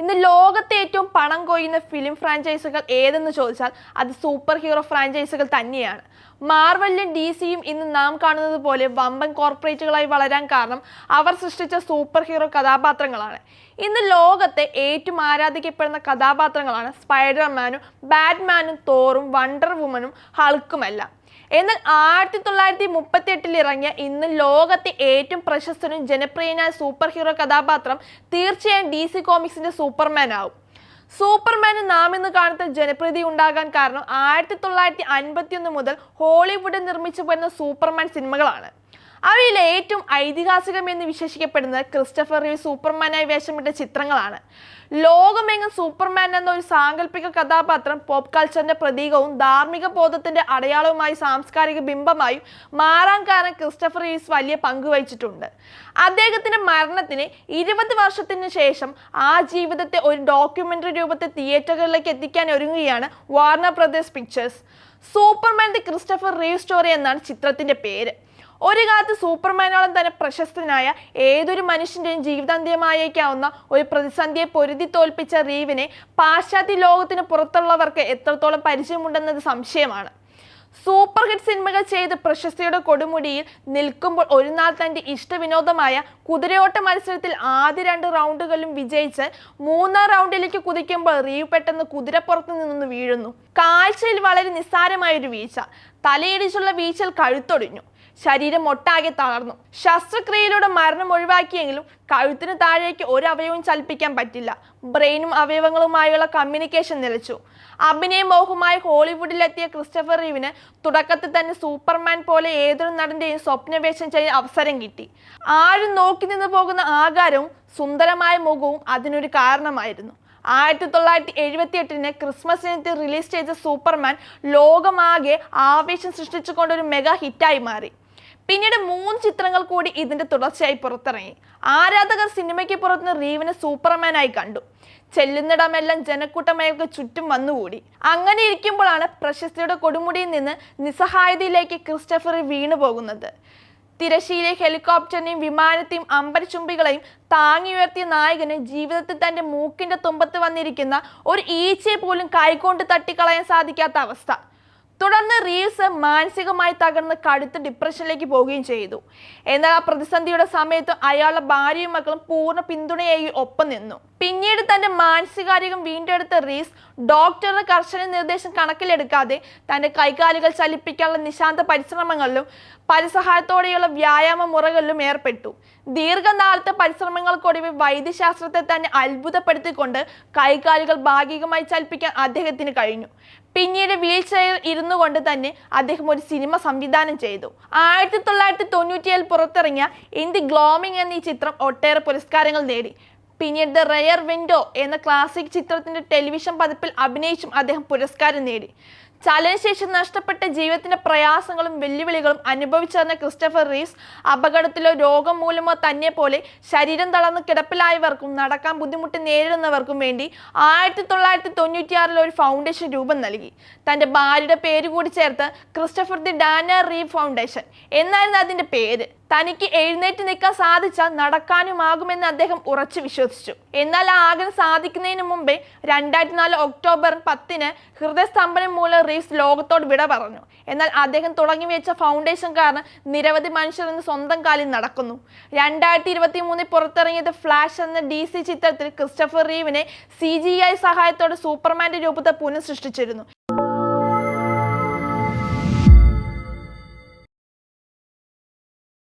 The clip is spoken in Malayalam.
ഇന്ന് ലോകത്തെ ഏറ്റവും പണം കൊയ്യുന്ന ഫിലിം ഫ്രാഞ്ചൈസുകൾ ഏതെന്ന് ചോദിച്ചാൽ അത് സൂപ്പർ ഹീറോ ഫ്രാഞ്ചൈസുകൾ തന്നെയാണ്. മാർവലിലും ഡി സിയും ഇന്ന് നാം കാണുന്നത് പോലെ വമ്പൻ കോർപ്പറേറ്റുകളായി വളരാൻ കാരണം അവർ സൃഷ്ടിച്ച സൂപ്പർ ഹീറോ കഥാപാത്രങ്ങളാണ്. ഇന്ന് ലോകത്തെ ഏറ്റവും ആരാധിക്കപ്പെടുന്ന കഥാപാത്രങ്ങളാണ് സ്പൈഡർമാനും ബാറ്റ്മാനും തോറും വണ്ടർ വുമനും ഹൾക്കുമെല്ലാം എന്നാൽ ആയിരത്തി തൊള്ളായിരത്തി മുപ്പത്തി എട്ടിൽ ഇറങ്ങിയ ഇന്ന് ലോകത്തെ ഏറ്റവും പ്രശസ്തനും ജനപ്രിയനായ സൂപ്പർ ഹീറോ കഥാപാത്രം തീർച്ചയായും ഡി സി കോമിക്സിന്റെ സൂപ്പർമാൻ ആവും സൂപ്പർമാന് നാം ഇന്ന് കാണുന്ന ജനപ്രീതി ഉണ്ടാകാൻ കാരണം ആയിരത്തി തൊള്ളായിരത്തി അൻപത്തി ഒന്ന് മുതൽ ഹോളിവുഡിൽ നിർമ്മിച്ചു വരുന്ന സൂപ്പർമാൻ സിനിമകളാണ്. അവയിൽ ഏറ്റവും ഐതിഹാസികം എന്ന് വിശേഷിക്കപ്പെടുന്നത് ക്രിസ്റ്റഫർ റീവ് സൂപ്പർമാനായി വേഷമിട്ട ചിത്രങ്ങളാണ്. ലോകമെങ്ങും സൂപ്പർമാൻ എന്ന ഒരു സാങ്കല്പിക കഥാപാത്രം പോപ്പ് കൾച്ചറിന്റെ പ്രതീകവും ധാർമ്മിക ബോധത്തിന്റെ അടയാളവുമായി സാംസ്കാരിക ബിംബമായും മാറാൻ കാരണം ക്രിസ്റ്റഫർ റീവ്സ് വലിയ പങ്കുവഹിച്ചിട്ടുണ്ട് അദ്ദേഹത്തിന്റെ മരണത്തിന് ഇരുപത് വർഷത്തിന് ശേഷം ആ ജീവിതത്തെ ഒരു ഡോക്യുമെന്ററി രൂപത്തിൽ തിയേറ്ററുകളിലേക്ക് എത്തിക്കാൻ ഒരുങ്ങുകയാണ് Warner Brothers Pictures. Superman the Christopher Reeve story എന്നാണ് ചിത്രത്തിന്റെ പേര്. ഒരു കാലത്ത് സൂപ്പർമാനോളം തന്നെ പ്രശസ്തനായ ഏതൊരു മനുഷ്യന്റെയും ജീവിതാന്ത്യമായേക്കാവുന്ന ഒരു പ്രതിസന്ധിയെ പൊരുതി തോൽപ്പിച്ച റീവിനെ പാശ്ചാത്യ ലോകത്തിന് പുറത്തുള്ളവർക്ക് എത്രത്തോളം പരിചയമുണ്ടെന്നത് സംശയമാണ്. സൂപ്പർ ഹിറ്റ് സിനിമകൾ ചെയ്ത് പ്രശസ്തിയുടെ കൊടുമുടിയിൽ നിൽക്കുമ്പോൾ ഒരു നാൾ തന്റെ ഇഷ്ടവിനോദമായ കുതിരയോട്ട മത്സരത്തിൽ ആദ്യ രണ്ട് റൗണ്ടുകളിലും വിജയിച്ച് മൂന്നാം റൗണ്ടിലേക്ക് കുതിക്കുമ്പോൾ റീവ് പെട്ടെന്ന് കുതിരപ്പുറത്ത് നിന്ന് വീഴുന്നു. കാഴ്ചയിൽ വളരെ നിസ്സാരമായൊരു വീഴ്ച. തലയിടിച്ചുള്ള വീഴ്ചൽ കഴുത്തൊടിഞ്ഞു. ശരീരം ഒട്ടാകെ തളർന്നു. ശസ്ത്രക്രിയയിലൂടെ മരണം ഒഴിവാക്കിയെങ്കിലും കഴുത്തിന് താഴേക്ക് ഒരു അവയവവും ചലിപ്പിക്കാൻ പറ്റില്ല. ബ്രെയിനും അവയവങ്ങളുമായുള്ള കമ്മ്യൂണിക്കേഷൻ നിലച്ചു. അഭിനയ മോഹമായി ഹോളിവുഡിലെത്തിയ ക്രിസ്റ്റഫർ റീവിന് തുടക്കത്തിൽ തന്നെ സൂപ്പർമാൻ പോലെ ഏതൊരു നടന്റെയും സ്വപ്നവേഷം ചെയ്യാൻ അവസരം കിട്ടി. ആരും നോക്കി നിന്ന് പോകുന്ന ആകാരവും സുന്ദരമായ മുഖവും അതിനൊരു കാരണമായിരുന്നു. ആയിരത്തി തൊള്ളായിരത്തി എഴുപത്തി എട്ടിന് ക്രിസ്മസിനെത്തി റിലീസ് ചെയ്ത സൂപ്പർമാൻ ലോകമാകെ ആവേശം സൃഷ്ടിച്ചുകൊണ്ട് ഒരു മെഗാ ഹിറ്റായി മാറി. പിന്നീട് മൂന്ന് ചിത്രങ്ങൾ കൂടി ഇതിന്റെ തുടർച്ചയായി പുറത്തിറങ്ങി. ആരാധകർ സിനിമയ്ക്ക് പുറത്തുനിന്ന് റീവിനെ സൂപ്പർമാനായി കണ്ടു. ചെല്ലുന്നിടമെല്ലാം ജനക്കൂട്ടമയർക്ക് ചുറ്റും വന്നുകൂടി. അങ്ങനെ ഇരിക്കുമ്പോഴാണ് പ്രശസ്തിയുടെ കൊടുമുടിയിൽ നിന്ന് നിസ്സഹായതയിലേക്ക് ക്രിസ്റ്റഫർ വീണു പോകുന്നത്. തിരശ്ശീലെ ഹെലികോപ്റ്ററിനെയും വിമാനത്തെയും അമ്പരച്ചുംബികളെയും താങ്ങി ഉയർത്തിയ നായകന് ജീവിതത്തിൽ തന്റെ മൂക്കിന്റെ തുമ്പത്ത് വന്നിരിക്കുന്ന ഒരു ഈച്ചയെ പോലും കൈകൊണ്ട് തട്ടിക്കളയാൻ സാധിക്കാത്ത അവസ്ഥ. തുടർന്ന് റീവ്സ് മാനസികമായി തകർന്ന് കടുത്ത ഡിപ്രഷനിലേക്ക് പോവുകയും ചെയ്തു. എന്നാൽ ആ പ്രതിസന്ധിയുടെ സമയത്ത് അയാളുടെ ഭാര്യയും മക്കളും പൂർണ പിന്തുണയായി ഒപ്പം നിന്നു. പിന്നീട് തന്റെ മാനസികാരോഗ്യം വീണ്ടെടുത്ത റീസ് ഡോക്ടറുടെ കർശന നിർദ്ദേശം കണക്കിലെടുക്കാതെ തന്റെ കൈകാലുകൾ ചലിപ്പിക്കാനുള്ള നിശാന്ത പരിശ്രമങ്ങളിലും പരിസഹായത്തോടെയുള്ള വ്യായാമ മുറകളിലും ഏർപ്പെട്ടു. ദീർഘനാളത്തെ പരിശ്രമങ്ങൾക്കൊടുവിൽ വൈദ്യശാസ്ത്രത്തെ തന്നെ അത്ഭുതപ്പെടുത്തിക്കൊണ്ട് കൈകാലുകൾ ഭാഗികമായി ചലിപ്പിക്കാൻ അദ്ദേഹത്തിന് കഴിഞ്ഞു. പിന്നീട് വീൽ ചെയർ ഇരുന്നു കൊണ്ട് തന്നെ അദ്ദേഹം ഒരു സിനിമ സംവിധാനം ചെയ്തു. ആയിരത്തി തൊള്ളായിരത്തി തൊണ്ണൂറ്റിയേഴിൽ പുറത്തിറങ്ങിയ ഇൻ ദി ഗ്ലോമിംഗ് എന്ന ഈ ചിത്രം ഒട്ടേറെ പുരസ്കാരങ്ങൾ നേടി. പിന്നീട് ദ റയർ വിൻഡോ എന്ന ക്ലാസിക് ചിത്രത്തിന്റെ ടെലിവിഷൻ പതിപ്പിൽ അഭിനയിച്ചും അദ്ദേഹം പുരസ്കാരം നേടി. ചലനശേഷി നഷ്ടപ്പെട്ട ജീവിതത്തിന്റെ പ്രയാസങ്ങളും വെല്ലുവിളികളും അനുഭവിച്ചറിഞ്ഞ ക്രിസ്റ്റഫർ റീസ് അപകടത്തിലോ രോഗം മൂലമോ തന്നെ പോലെ ശരീരം തളർന്ന് കിടപ്പിലായവർക്കും നടക്കാൻ ബുദ്ധിമുട്ട് നേരിടുന്നവർക്കും വേണ്ടി ആയിരത്തി തൊള്ളായിരത്തി തൊണ്ണൂറ്റിയാറിൽ ഒരു ഫൗണ്ടേഷൻ രൂപം നൽകി. തന്റെ ഭാര്യയുടെ പേര് കൂടി ചേർത്ത് Christopher the Dana reeve foundation എന്നായിരുന്നു അതിന്റെ പേര്. തനിക്ക് എഴുന്നേറ്റ് നിൽക്കാൻ സാധിച്ചാൽ നടക്കാനുമാകുമെന്ന് അദ്ദേഹം ഉറച്ചു വിശ്വസിച്ചു. എന്നാൽ ആ ആഗ്രഹം സാധിക്കുന്നതിന് മുമ്പേ രണ്ടായിരത്തി നാല് ഒക്ടോബർ പത്തിന് ഹൃദയസ്തംഭനം മൂലം റീവ്സ് ലോകത്തോട് വിട പറഞ്ഞു. എന്നാൽ അദ്ദേഹം തുടങ്ങി വെച്ച ഫൗണ്ടേഷൻ കാരണം നിരവധി മനുഷ്യർ ഇന്ന് സ്വന്തം കാലിൽ നടക്കുന്നു. രണ്ടായിരത്തി ഇരുപത്തി മൂന്നിൽ പുറത്തിറങ്ങിയത് ഫ്ലാഷ് എന്ന ഡി സി ചിത്രത്തിൽ ക്രിസ്റ്റഫർ റീവിനെ സി ജി ഐ സഹായത്തോടെ സൂപ്പർമാന്റെ രൂപത്തെ പുനഃസൃഷ്ടിച്ചിരുന്നു.